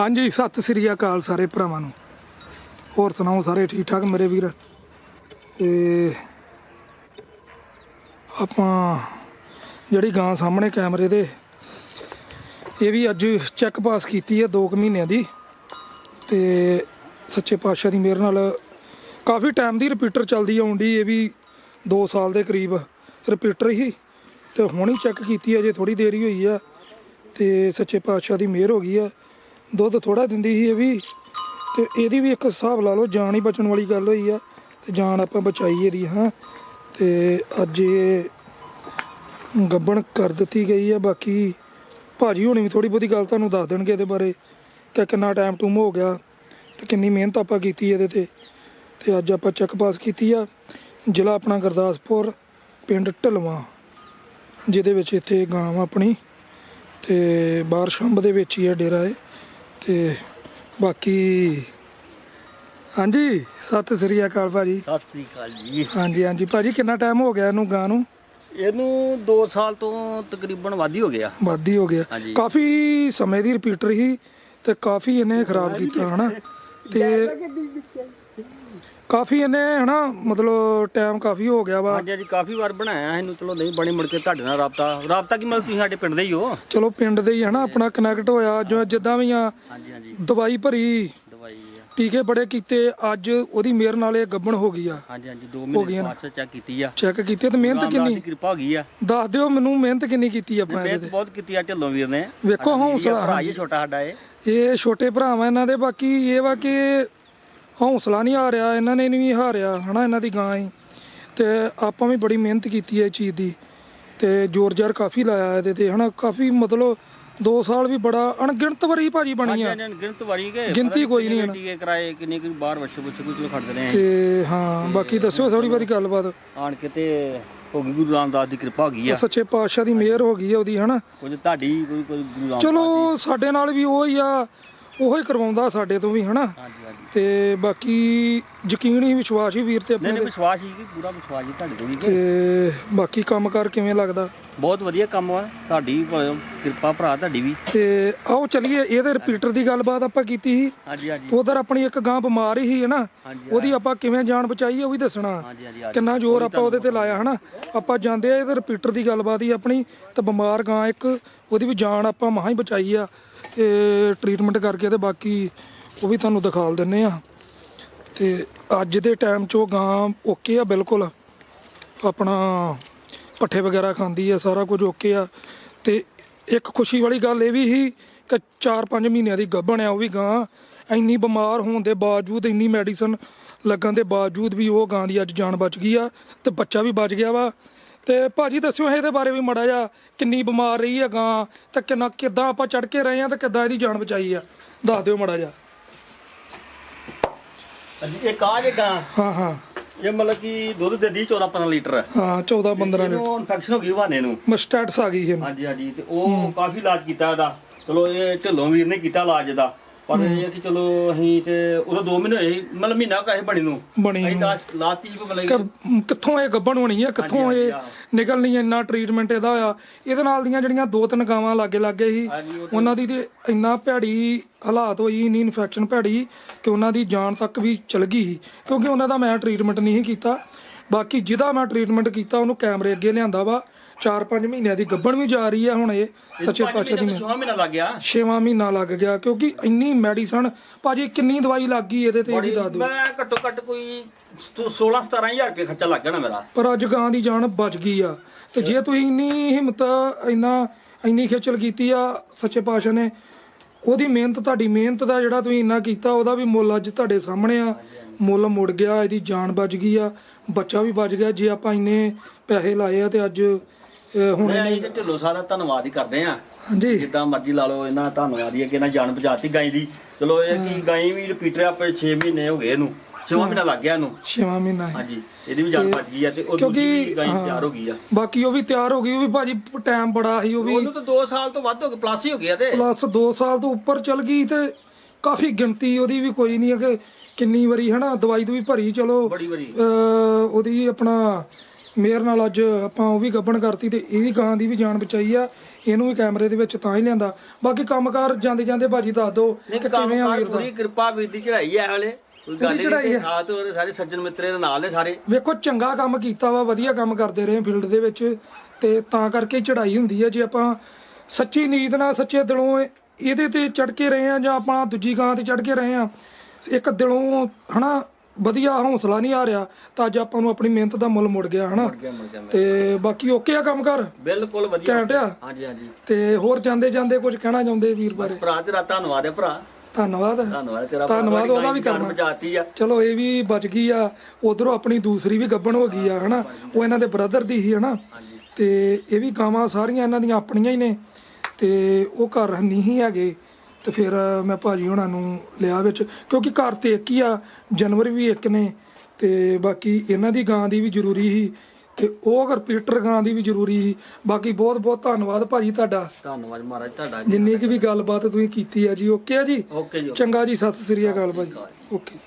ਹਾਂਜੀ, ਸਤਿ ਸ੍ਰੀ ਅਕਾਲ ਸਾਰੇ ਭਰਾਵਾਂ ਨੂੰ। ਹੋਰ ਸੁਣਾਓ ਸਾਰੇ ਠੀਕ ਠਾਕ ਮੇਰੇ ਵੀਰ? ਤੇ ਆਪਾਂ ਜਿਹੜੀ ਗਾਂ ਸਾਹਮਣੇ ਕੈਮਰੇ ਦੇ, ਇਹ ਵੀ ਅੱਜ ਚੈੱਕ ਪਾਸ ਕੀਤੀ ਹੈ 2 ਮਹੀਨਿਆਂ ਦੀ। ਤੇ ਸੱਚੇ ਪਾਤਸ਼ਾਹ ਦੀ ਮਿਹਰ ਨਾਲ ਕਾਫੀ ਟਾਈਮ ਦੀ ਰਿਪੀਟਰ ਚੱਲਦੀ ਆਉਂਦੀ ਇਹ ਵੀ 2 ਸਾਲ ਦੇ ਕਰੀਬ ਰਿਪੀਟਰ ਹੀ। ਤੇ ਹੁਣ ਹੀ ਚੈੱਕ ਕੀਤੀ ਹੈ ਜੇ ਥੋੜੀ ਦੇਰੀ ਹੋਈ ਆ। ਤੇ ਸੱਚੇ ਪਾਤਸ਼ਾਹ ਦੀ ਮਿਹਰ ਹੋ ਗਈ ਆ। ਦੁੱਧ ਥੋੜਾ ਦਿੰਦੀ ਸੀ ਇਹ ਵੀ ਤੇ ਇਹਦੀ ਵੀ ਇੱਕ ਹਿਸਾਬ ਲਾ ਲਓ ਜਾਨ ਹੀ ਬਚਣ ਵਾਲੀ ਗੱਲ ਹੋਈ ਆ ਤੇ ਜਾਨ ਆਪਾਂ ਬਚਾਈ ਇਹਦੀ, ਹਾਂ। ਤੇ ਅੱਜ ਇਹ ਗੱਬਣ ਕਰ ਦਿੱਤੀ ਗਈ ਆ, ਬਾਕੀ ਭਾਜੀ ਹੋਣੀ ਵੀ ਥੋੜੀ ਬਹੁਤੀ ਗੱਲ ਤੁਹਾਨੂੰ ਦੱਸ ਦੇਣਗੇ ਇਹਦੇ ਬਾਰੇ ਕਿ ਕਿੰਨਾ ਟਾਈਮ ਟੂਮ ਹੋ ਗਿਆ ਤੇ ਕਿੰਨੀ ਮਿਹਨਤ ਆਪਾਂ ਕੀਤੀ ਇਹਦੇ ਤੇ। ਤੇ ਅੱਜ ਆਪਾਂ ਚੈੱਕ ਪਾਸ ਕੀਤੀ ਆ, ਜ਼ਿਲ੍ਹਾ ਆਪਣਾ ਗੁਰਦਾਸਪੁਰ, ਪਿੰਡ ਢਲਵਾ, ਜਿਹਦੇ ਵਿੱਚ ਇੱਥੇ ਗਾਂ ਆਪਣੀ ਤੇ ਬਾਹਰ ਸ਼ੰਭ ਦੇ ਵਿੱਚ ਹੀ ਹੈ ਡੇਰਾ ਹੈ ਤੇ ਬਾਕੀ ਹਾਂਜੀ ਸਤਿ ਸ੍ਰੀ ਅਕਾਲ ਭਾਜੀ। ਸਤਿ ਸ੍ਰੀ ਅਕਾਲ ਜੀ। ਹਾਂਜੀ ਹਾਂਜੀ। ਭਾਜੀ ਕਿੰਨਾ ਟਾਈਮ ਹੋ ਗਿਆ ਇਹਨੂੰ ਗਾਂ ਨੂੰ? ਇਹਨੂੰ 2 ਸਾਲ ਤੋਂ ਤਕਰੀਬਨ ਵਾਧੀ ਹੋ ਗਿਆ। ਵਾਦੀ ਹੋ ਗਿਆ। ਹਾਂਜੀ। ਕਾਫੀ ਸਮੇਂ ਦੀ ਰਿਪੀਟਰ ਹੀ ਤੇ ਕਾਫੀ ਇਹਨੇ ਖਰਾਬ ਕੀਤਾ ਹਨਾ? ਤੇ ਕਾਫੀ ਇਹਨੇ ਹਨਾ ਮਤਲਬ ਟਾਈਮ ਕਾਫੀ ਹੋ ਗਿਆ ਵਾ। ਹਾਂਜੀ ਹਾਂਜੀ ਕਾਫੀ ਵਾਰ ਬਣਾਇਆ ਇਹਨੂੰ ਚਲੋ ਨਹੀਂ ਬਣੀ ਮੁੜ ਕੇ ਤੁਹਾਡੇ ਨਾਲ ਰਾਬਤਾ। ਰਾਬਤਾ ਕੀ ਮਤਲਬ ਤੁਸੀਂ ਸਾਡੇ ਪਿੰਡ ਦੇ ਹੀ ਹੋ? ਚਲੋ ਪਿੰਡ ਦੇ ਹੀ ਹਨਾ ਆਪਣਾ ਕਨੈਕਟ ਹੋਇਆ ਜੋ ਜਿੱਦਾਂ ਵੀ ਆ ਹਾਂਜੀ ਹਾਂਜੀ। ਦਵਾਈ ਭਰੀ। ਦਵਾਈ ਆ। ਟੀਕੇ ਬੜੇ ਕੀਤੇ ਅੱਜ ਉਹਦੀ ਮਿਹਰ ਨਾਲ ਇਹ ਗੱਬਣ ਹੋ ਗਈ ਆ। ਹਾਂਜੀ ਹਾਂਜੀ 2 ਹੋ ਗਈਆਂ ਮਹੀਨੇ। ਪਾਸ ਚੈੱਕ ਕੀਤੀ ਆ। ਚੈੱਕ ਕੀਤੇ ਤੇ ਮਿਹਨਤ ਦੀ ਕਿੰਨੀ? ਕਿਰਪਾ ਹੋ ਗਈ ਆ। ਦੱਸ ਦਿਓ ਮੈਨੂੰ ਮਿਹਨਤ ਕਿੰਨੀ ਕੀਤੀ ਆਪਾਂ ਇਹਦੇ ਮਿਹਨਤ ਬਹੁਤ ਕੀਤੀ ਆ ਢਿੱਲੋਂ ਵੀਰ ਨੇ। ਵੇਖੋ ਹੌਸਲਾ, ਭਰਾ ਹੀ ਛੋਟਾ ਸਾਡਾ ਇਹ। ਇਹ ਛੋਟੇ ਭਰਾਵਾਂ ਇਹਨਾਂ ਦੇ ਬਾਕੀ ਇਹ ਵਾ ਕਿ ਹੌਸਲਾ ਨਹੀਂ ਹਾਰਿਆ ਇਹਨਾਂ ਨੇ ਨਹੀਂ ਹਾਰਿਆ ਹਨਾ ਇਹਨਾਂ ਦੀ ਗਾਂ ਹੀ। ਤੇ ਆਪਾਂ ਵੀ ਬੜੀ ਮਿਹਨਤ ਕੀਤੀ ਹੈ ਇਹ ਚੀਜ਼ ਦੀ। ਤੇ ਜ਼ੋਰ ਜ਼ਾਰ ਕਾਫੀ ਲਾਇਆ ਇਹਦੇ ਤੇ ਹਨਾ ਕਾਫੀ ਮਤਲਬ 2 ਸਾਲ ਵੀ ਬੜਾ ਅਣਗਿਣਤ ਵਾਰੀ ਭਾਜੀ ਬਣੀ ਆ। ਗਿਣਤ ਵਾਰੀ ਕੇ ਗਿਣਤੀ ਕੋਈ ਨਹੀਂ ਹੈ ਟੀਕੇ ਕਰਾਏ ਕਿੰਨੇ ਕਿ ਬਾਹਰ ਵੱਛੇ ਵੱਛੇ ਕੁਝ ਖੜਦੇ ਨੇ ਤੇ ਹਾਂ ਬਾਕੀ ਦੱਸਿਓ ਥੋੜੀ ਵਾਰੀ ਗੱਲਬਾਤ। ਆਣ ਕੇ ਤੇ ਹੋ ਗਈ ਗੁਰੂ ਰਾਮਦਾਸ ਦੀ ਕਿਰਪਾ ਹੋ ਗਈ ਆ। ਸੱਚੇ ਪਾਤਸ਼ਾਹ ਦੀ ਮਿਹਰ ਹੋ ਗਈ ਹੈ ਉਹਦੀ ਹਨਾ। ਕੁਝ ਤੁਹਾਡੀ ਕੋਈ ਕੋਈ ਗੁਰੂ ਰਾਮਦਾਸ ਚਲੋ ਸਾਡੇ ਨਾਲ ਵੀ ਉਹ ਹੀ ਆ ਉਹ ਹੀ ਕਰਵਾਉਂਦਾ ਸਾਡੇ ਤੋਂ ਵੀ ਹਨਾ। ਤੇ ਬਾਕੀ ਯਕੀਨ ਹੀ ਵਿਸ਼ਵਾਸ ਹੀ ਵੀਰ ਤੇ ਨਹੀਂ ਆਪਣੇ ਨਹੀਂ ਵਿਸ਼ਵਾਸ ਹੀ ਕਿ ਪੂਰਾ ਵਿਸ਼ਵਾਸ ਹੀ ਤੁਹਾਡੇ ਤੇ ਵੀ ਕਿ ਤੇ ਬਾਕੀ ਕੰਮਕਾਰ ਕਿਵੇਂ ਲੱਗਦਾ? ਬਹੁਤ ਵਧੀਆ ਕੰਮ ਆ ਤੁਹਾਡੀ ਕਿਰਪਾ ਭਰਾ ਤੁਹਾਡੀ ਵੀ। ਤੇ ਆਓ ਚਲੀਏ ਇਹਦੇ ਰਿਪੀਟਰ ਦੀ ਗੱਲਬਾਤ ਆਪਾਂ ਕੀਤੀ ਸੀ। ਹਾਂਜੀ ਹਾਂਜੀ। ਉਧਰ ਆਪਣੀ ਇੱਕ ਗਾਂ ਬਿਮਾਰ ਹੀ ਹਨਾ ਹਾਂਜੀ, ਉਹਦੀ ਆਪਾਂ ਕਿਵੇਂ ਜਾਨ ਬਚਾਈ ਉਹ ਵੀ ਦੱਸਣਾ। ਹਾਂਜੀ ਹਾਂਜੀ ਹਾਂਜੀ। ਕਿੰਨਾ ਜ਼ੋਰ ਆਪਾਂ ਉਹਦੇ ਤੇ ਲਾਇਆ ਹਨਾ। ਆਪਾਂ ਜਾਂਦੇ ਆ ਇਹਦੇ ਰਿਪੀਟਰ ਦੀ ਗੱਲਬਾਤ ਹੀ ਆਪਣੀ ਤੇ ਬਿਮਾਰ ਗਾਂ ਇੱਕ ਉਹਦੀ ਵੀ ਜਾਨ ਆਪਾਂ ਮਹਾ ਹੀ ਬਚਾਈ ਆ। ਤੇ ਟ੍ਰੀਟਮੈਂਟ ਕਰਕੇ ਤੇ ਬਾਕੀ ਉਹ ਵੀ ਤੁਹਾਨੂੰ ਦਿਖਾਲ ਦਿੰਨੇ ਆ। ਤੇ ਅੱਜ ਦੇ ਟਾਈਮ 'ਚ ਉਹ ਗਾਂ ਓਕੇ ਆ ਬਿਲਕੁਲ। ਆਪਣਾ ਪੱਠੇ ਵਗੈਰਾ ਖਾਂਦੀ ਆ, ਸਾਰਾ ਕੁਝ ਓਕੇ ਆ। ਤੇ ਇੱਕ ਖੁਸ਼ੀ ਵਾਲੀ ਗੱਲ ਇਹ ਵੀ ਸੀ ਕਿ 4-5 ਮਹੀਨਿਆਂ ਦੀ ਗੱਭਣ ਆ ਉਹ ਵੀ ਗਾਂ। ਇੰਨੀ ਬਿਮਾਰ ਹੋਣ ਦੇ ਬਾਵਜੂਦ, ਇੰਨੀ ਮੈਡੀਸਨ ਲੱਗਣ ਦੇ ਬਾਵਜੂਦ ਵੀ ਉਹ ਗਾਂ ਦੀ ਅੱਜ ਜਾਨ ਬਚ ਗਈ ਆ ਤੇ ਬੱਚਾ ਵੀ ਬਚ ਗਿਆ ਵਾ। ਤੇ ਭਾਜੀ ਦੱਸਿਓ ਇਹਦੇ ਬਾਰੇ ਵੀ ਮੜਾ ਜਾ ਕਿੰਨੀ ਬਿਮਾਰ ਰਹੀ ਆ ਗਾਂ ਤੇ ਕਿੰਨਾ ਕਿੱਦਾਂ ਆਪਾਂ ਚੜ ਕੇ ਰਹੇ ਆ ਤੇ ਕਿੱਦਾਂ ਇਹਦੀ ਜਾਨ ਬਚਾਈ ਆ। ਦੱਸ ਦਿਓ ਮੜਾ ਜਾ ਇਹ ਕਾਜ ਗਾਂ? ਹਾਂ ਹਾਂ। ਇਹ ਮਤਲਬ ਕਿ ਦੁੱਧ ਦਿੰਦੀ 14 15 ਲੀਟਰ। ਹਾਂ 14 15 ਮਿੰਟ ਇਹਨੂੰ ਇਨਫੈਕਸ਼ਨ ਹੋ ਗਈ ਹਵਾਨੇ ਨੂੰ। ਮਸਟੈਟਸ ਆ ਗਈ ਇਹਨੂੰ। ਹਾਂਜੀ ਹਾਂਜੀ ਤੇ ਉਹ ਕਾਫੀ ਇਲਾਜ ਕੀਤਾ ਇਹਦਾ। ਚਲੋ ਇਹ ਢਿੱਲੋਂ ਵੀਰ ਨੇ ਕੀਤਾ ਇਲਾਜ ਇਹਦਾ। ਪਰ ਇਹ ਕਿ ਚਲੋ ਅਸੀਂ ਤੇ ਉਦੋਂ 2 ਮਹੀਨੇ ਹੋਏ ਸੀ, ਮਤਲਬ ਮਹੀਨਾ ਕਾਹੇ ਬਣੀ ਨੂੰ। ਬਣੀ ਅਸੀਂ ਤਾਂ ਲਾਤੀ ਮਤਲਬ ਕਿ ਕਿ- ਕਿੱਥੋਂ ਇਹ ਗੱਭਣ ਹੋਣੀ ਆ ਕਿੱਥੋਂ ਹਾਂਜੀ, ਇਹ ਨਿਕਲਣੀ ਆ, ਇੰਨਾ ਟ੍ਰੀਟਮੈਂਟ ਇਹਦਾ ਹੋਇਆ। ਇਹਦੇ ਨਾਲ ਦੀਆਂ ਜਿਹੜੀਆਂ ਦੋ ਤਿੰਨ ਗਾਵਾਂ ਲਾਗੇ ਲਾਗੇ ਸੀ ਹਾਂਜੀ, ਉਹ ਉਹਨਾਂ ਦੀ ਤੇ ਇੰਨਾ ਭੈੜੀ ਹਾਲਾਤ ਹੋਈ ਇੰਨੀ ਇਨਫੈਕਸ਼ਨ ਭੈੜੀ ਕਿ ਉਹਨਾਂ ਦੀ ਜਾਨ ਤੱਕ ਵੀ ਚਲ ਗਈ ਸੀ। ਕਿਉਂਕਿ ਉਹਨਾਂ ਦਾ ਮੈਂ ਟ੍ਰੀਟਮੈਂਟ ਨਹੀਂ ਸੀ ਕੀਤਾ। ਬਾਕੀ ਜਿਹਦਾ ਮੈਂ ਟ੍ਰੀਟਮੈਂਟ ਕੀਤਾ ਉਹਨੂੰ ਕੈਮਰੇ ਅੱਗੇ ਲਿਆਂਦਾ ਵਾ। 4-5 ਮਹੀਨਿਆਂ ਦੀ ਗੱਭਣ ਵੀ ਜਾ ਰਹੀ ਆ ਹੁਣ ਇਹ ਸੱਚੇ ਪਾਤਸ਼ਾਹ ਦੀ ਮਿਹਰ। ਛੋਹਾ ਮਹੀਨਾ ਲੱਗ ਗਿਆ। ਛੇਵਾਂ ਮਹੀਨਾ ਲੱਗ ਗਿਆ ਕਿਉਂਕਿ ਇੰਨੀ ਮੈਡੀਸਨ ਭਾਜੀ ਕਿੰਨੀ ਦਵਾਈ ਲੱਗ ਗਈ ਇਹਦੇ ਤੇ ਇਹ ਵੀ ਦੱਸ ਦਿਓ। ਮੈਂ ਘੱਟੋ ਘੱਟ ਕੋਈ 16 17000 ਰੁਪਏ ਖਰਚਾ ਲੱਗ ਜਾਣਾ ਮੇਰਾ। ਪਰ ਅੱਜ ਗਾਂ ਦੀ ਜਾਨ ਬਚ ਗਈ ਆ। ਤੇ ਜੇ ਤੁਸੀਂ ਇੰਨੀ ਹਿੰਮਤ ਇੰਨਾ ਇੰਨੀ ਖੇਚਲ ਕੀਤੀ ਆ ਸੱਚੇ ਪਾਤਸ਼ਾਹ ਨੇ ਉਹਦੀ ਮਿਹਨਤ ਤੁਹਾਡੀ ਮਿਹਨਤ ਦਾ ਜਿਹੜਾ ਤੁਸੀਂ ਇੰਨਾ ਕੀਤਾ ਉਹਦਾ ਵੀ ਮੁੱਲ ਅੱਜ ਤੁਹਾਡੇ ਸਾਹਮਣੇ ਆ। ਮੁੱਲ ਮੁੜ ਗਿਆ ਇਹਦੀ ਜਾਨ ਬਚ ਗਈ ਆ। ਬੱਚਾ ਵੀ ਬਚ ਗਿਆ। ਜੇ ਆਪਾਂ ਇੰਨੇ ਪੈਸੇ ਲਾਏ ਆ ਤੇ ਅੱਜ ਹੁਣ ਮੈਂ ਇਹ ਢਿੱਲੋਂ ਸਾਰਾ ਧੰਨਵਾਦ ਹੀ ਕਰਦੇ ਆ ਹਾਂਜੀ। ਜਿੱਦਾਂ ਮਰਜ਼ੀ ਲਾ ਲਓ ਇਹਨਾਂ ਦਾ ਧੰਨਵਾਦ ਹੀ ਕਿ ਇਹਨਾਂ ਜਾਨ ਬਚਾਤੀ ਗਾਈ ਦੀ। ਚਲੋ ਇਹ ਕਿ ਗਾਈ ਵੀ ਰਿਪੀਟਰ ਆਪਣੇ 6 ਮਹੀਨੇ ਹੋ ਗਏ ਇਹਨੂੰ। 6 ਮਹੀਨਾ ਲੱਗ ਗਿਆ ਇਹਨੂੰ। ਛੇਵਾਂ ਮਹੀਨਾ ਹੈ। ਹਾਂਜੀ ਇਹਦੀ ਵੀ ਜਾਨ ਬਚ ਗਈ ਆ ਤੇ ਉਹ ਦੂਜੀ ਵੀ ਗਾਈ। ਤਿਆਰ ਹੋ ਗਈ ਆ। ਬਾਕੀ ਉਹ ਵੀ ਤਿਆਰ ਹੋ ਗਈ ਉਹ ਵੀ ਭਾਜੀ ਟਾਈਮ ਬੜਾ ਸੀ ਉਹ ਵੀ ਉਹਨੂੰ ਤਾਂ 2 ਸਾਲ ਤੋਂ ਵੱਧ ਹੋ ਗਏ ਪਲੱਸ ਹੀ ਹੋ ਗਿਆ ਤੇ। ਪਲੱਸ 2 ਸਾਲ ਤੋਂ ਉੱਪਰ ਚਲ ਗਈ ਤੇ ਕਾਫੀ ਗਿਣਤੀ ਉਹਦੀ ਵੀ ਕੋਈ ਨਹੀਂ ਹੈ ਕਿ ਕਿੰਨੀ ਵਾਰੀ ਹਨਾ ਦਵਾਈ ਦੂਈ ਭਰੀ ਚਲੋ ਬੜੀ ਵਾਰੀ। ਉਹਦੀ ਆਪਣਾ ਮੇਰ ਨਾਲ ਅੱਜ ਆਪਾਂ ਉਹ ਵੀ ਗੱਬਣ ਕਰਤੀ ਤੇ ਇਹਦੀ ਗਾਂ ਦੀ ਵੀ ਜਾਨ ਬਚਾਈ ਆ ਇਹਨੂੰ ਵੀ ਕੈਮਰੇ ਦੇ ਵਿੱਚ ਤਾਂ ਹੀ ਲਿਆਂਦਾ। ਬਾਕੀ ਕੰਮਕਾਰ ਜਾਂਦੇ ਜਾਂਦੇ ਭਾਜੀ ਦੱਸ ਦਿਓ ਕਿ ਕਿਵੇਂ ਆ ਵੀਰ ਦਾ? ਪੂਰੀ ਕਿਰਪਾ ਵੀਰ ਦੀ ਚੜਾਈ ਹੈ ਹਲੇ। ਕੋਈ ਗੱਲ ਨਹੀਂ ਹੈ। ਤੇ ਉਹਦੇ ਸਾਰੇ ਸੱਜਣ ਮਿੱਤਰੇ ਦੇ ਨਾਲ ਨੇ ਸਾਰੇ। ਵੇਖੋ ਚੰਗਾ ਕੰਮ ਕੀਤਾ ਵਾ ਵਧੀਆ ਕੰਮ ਕਰਦੇ ਰਹੇ ਫੀਲਡ ਦੇ ਵਿੱਚ ਤੇ ਤਾਂ ਕਰਕੇ ਚੜ੍ਹਾਈ ਹੁੰਦੀ ਹੈ ਜੇ ਆਪਾਂ ਸੱਚੀ ਨੀਤ ਨਾਲ ਸੱਚੇ ਦਿਲੋਂ ਇਹ- ਇਹਦੇ ਤੇ ਚੜ ਕੇ ਰਹੇ ਆ ਜਾਂ ਆਪਾਂ ਦੂਜੀ ਗਾਂ ਤੇ ਚੜ ਕੇ ਰਹੇ ਆ ਇੱਕ ਦਿਲੋਂ ਹਨਾ ਵਧੀਆ ਹੌਸਲਾ ਨਹੀਂ ਆ ਰਿਹਾ ਤਾਂ ਅੱਜ ਆਪਾਂ ਨੂੰ ਆਪਣੀ ਮਿਹਨਤ ਦਾ ਮੁੱਲ ਮੁੜ ਗਿਆ ਹਨਾ? ਗਿਆ ਮੁੜ ਗਿਆ ਤੇ ਬਾਕੀ ਓਕੇ ਆ ਕੰਮ ਕਰ ਬਿਲਕੁਲ ਵਧੀਆ ਘੈਂਟ ਆ? ਹਾਂਜੀ ਹਾਂਜੀ। ਤੇ ਹੋਰ ਜਾਂਦੇ ਜਾਂਦੇ ਕੁਝ ਕਹਿਣਾ ਚਾਹੁੰਦੇ ਵੀਰ ਬਾਰੇ? ਭਰਾ ਤੇਰਾ ਧੰਨਵਾਦ ਹੈ ਭਰਾ। ਧੰਨਵਾਦ। ਧੰਨਵਾਦ ਤੇਰਾ ਭਰਾ, ਧੰਨਵਾਦ ਬੜੀ ਉਹਦਾ ਵੀ ਜਾਨ ਕਰਨਾ। ਬਚਾਤੀ ਆ। ਚਲੋ ਇਹ ਵੀ ਬਚ ਗਈ ਆ। ਉਧਰੋਂ ਆਪਣੀ ਦੂਸਰੀ ਵੀ ਗੱਬਣ ਹੋ ਗਈ ਆ ਹਨਾ? ਉਹ ਇਹਨਾਂ ਦੇ ਬ੍ਰਦਰ ਦੀ ਹੀ ਹਨਾ? ਤੇ ਇਹ ਵੀ ਗਾਵਾਂ ਸਾਰੀਆਂ ਇਹਨਾਂ ਦੀਆਂ ਆਪਣੀਆਂ ਹੀ ਨੇ। ਤੇ ਉਹ ਘਰ ਨਹੀਂ ਹੀ ਹੈਗੇ। ਤੇ ਫਿਰ ਮੈਂ ਭਾਜੀ ਉਹਨਾਂ ਨੂੰ ਲਿਆ ਵਿੱਚ ਕਿਉਂਕਿ ਘਰ ਤੇ ਇੱਕ ਹੀ ਆ ਜਾਨਵਰ ਵੀ ਇੱਕ ਨੇ ਤੇ ਬਾਕੀ ਇਹਨਾਂ ਦੀ ਗਾਂ ਦੀ ਵੀ ਜ਼ਰੂਰੀ ਸੀ ਤੇ ਉਹ ਅਗਰ ਪੀਟਰ ਗਾਂ ਦੀ ਵੀ ਜ਼ਰੂਰੀ ਸੀ ਬਾਕੀ ਬਹੁਤ ਬਹੁਤ ਧੰਨਵਾਦ ਭਾਜੀ ਤੁਹਾਡਾ। ਧੰਨਵਾਦ ਮਹਾਰਾਜ ਤੁਹਾਡਾ ਜਿੰਨੀ ਕਿ ਵੀ ਗੱਲਬਾਤ ਤੁਸੀਂ ਕੀਤੀ ਆ ਜੀ ਓਕੇ ਆ ਜੀ? ਓਕੇ ਜੀ ਚੰਗਾ ਜੀ ਸਤਿ ਸ੍ਰੀ ਅਕਾਲ ਭਾਜੀ। ਓਕੇ।